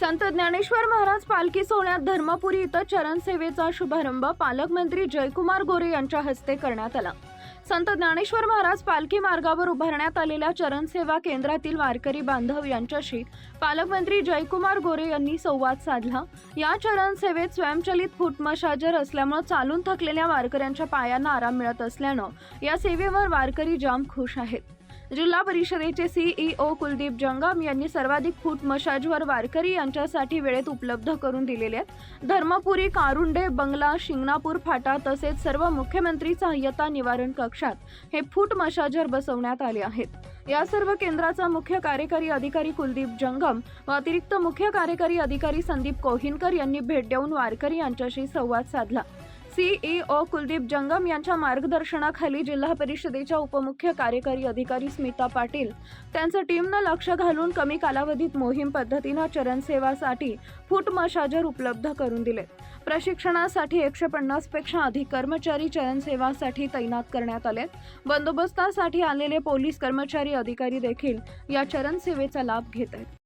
संत ज्ञानेश्वर महाराज पालखी सोहळ्यात धर्मपुरी इथं चरणसेवेचा शुभारंभ पालकमंत्री जयकुमार गोरे यांच्या हस्ते करण्यात आला. संत ज्ञानेश्वर महाराज पालखी मार्गावर उभारण्यात आलेल्या चरणसेवा केंद्रातील वारकरी बांधव यांच्याशी पालकमंत्री जयकुमार गोरे यांनी संवाद साधला. या चरणसेवेत स्वयंचलित फूट मशाजर असल्यामुळे चालून थकलेल्या वारकऱ्यांच्या पायांना आराम मिळत असल्यानं या सेवेवर वारकरी जाम खुश आहेत. जिल्हा परिषदेचे सीईओ कुलदीप जंगम यांनी सर्वाधिक फूट मशाजवर वारकरी यांच्यासाठी वेळेत उपलब्ध करून दिलेले आहेत. धर्मपुरी कारुंडे बंगला शिंगणापूर फाटा तसेच सर्व मुख्यमंत्री सहाय्यता निवारण कक्षात हे फूट मशाजर बसवण्यात आले आहेत. या सर्व केंद्राचा मुख्य कार्यकारी अधिकारी कुलदीप जंगम व अतिरिक्त मुख्य कार्यकारी अधिकारी संदीप कोहिनकर यांनी भेट देऊन वारकरी यांच्याशी संवाद साधला. सीईओ कुलदीप जंगम यांच्या मार्गदर्शनाखाली जिल्हा परिषदेच्या उपमुख्य कार्यकारी अधिकारी स्मिता पाटील त्यांचं टीमनं लक्ष घालून कमी कालावधीत मोहीम पद्धतीनं चरणसेवासाठी फूट मशाजर उपलब्ध करून दिले. प्रशिक्षणासाठी एकशे पन्नासपेक्षा अधिक कर्मचारी चरणसेवासाठी तैनात करण्यात आले. बंदोबस्तासाठी आलेले पोलीस कर्मचारी अधिकारी देखील या चरणसेवेचा लाभ घेत आहेत.